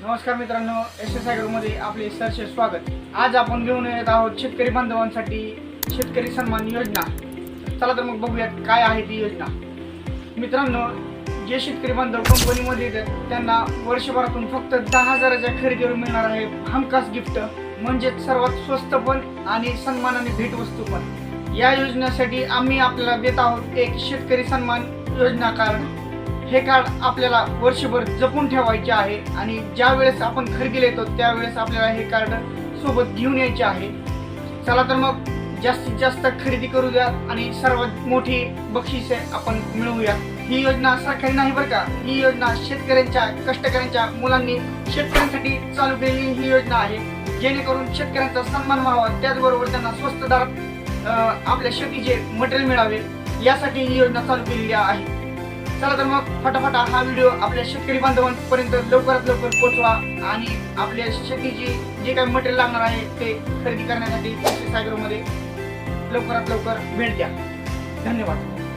नमस्कार मित्रांनो एस एसमध्ये आपले सरसे स्वागत. आज आपण घेऊन येत आहोत शेतकरी बांधवांसाठी शेतकरी सन्मान योजना. चला तर मग बघूयात काय आहे ती योजना. मित्रांनो जे शेतकरी बांधव कंपनीमध्ये येतात त्यांना वर्षभरातून फक्त दहा हजाराच्या खरेदीवर मिळणार आहे हमखास गिफ्ट म्हणजेच सर्वात स्वस्त पण आणि सन्मानाने भेटवस्तू पण. या योजनेसाठी आम्ही आपल्याला देत आहोत एक शेतकरी सन्मान योजना कार्ड हे कार्ड आपल्याला वर्षभर जपून ठेवायचे आहे आणि ज्या वेळेस आपण खरेदीला येतो त्यावेळेस आपल्याला हे कार्ड सोबत घेऊन यायचे आहे. चला तर मग जास्तीत जास्त खरेदी करू द्या आणि सर्वात मोठी बक्षिसे आपण मिळवूया ही योजना सरकारी नाही बरं का? ही योजना शेतकऱ्यांच्या कष्टकऱ्यांच्या मुलांनी शेतकऱ्यांसाठी चालू केलेली ही योजना आहे. जेणेकरून शेतकऱ्यांचा सन्मान व्हावा त्याचबरोबर त्यांना स्वस्त दरात आपल्या शेतीचे मटेरियल मिळावे. यासाठी ही योजना चालू केलेली आहे. चला तर मग फटाफट हा व्हिडिओ आपल्या शेतकरी बांधवांपर्यंत लवकरात लवकर पोहोचवा आणि आपल्या शेतीची जे काही मटेरियल लागणार आहे ते खरेदी करण्यासाठी सायगरमध्ये लवकरात लवकर भेट द्या. धन्यवाद.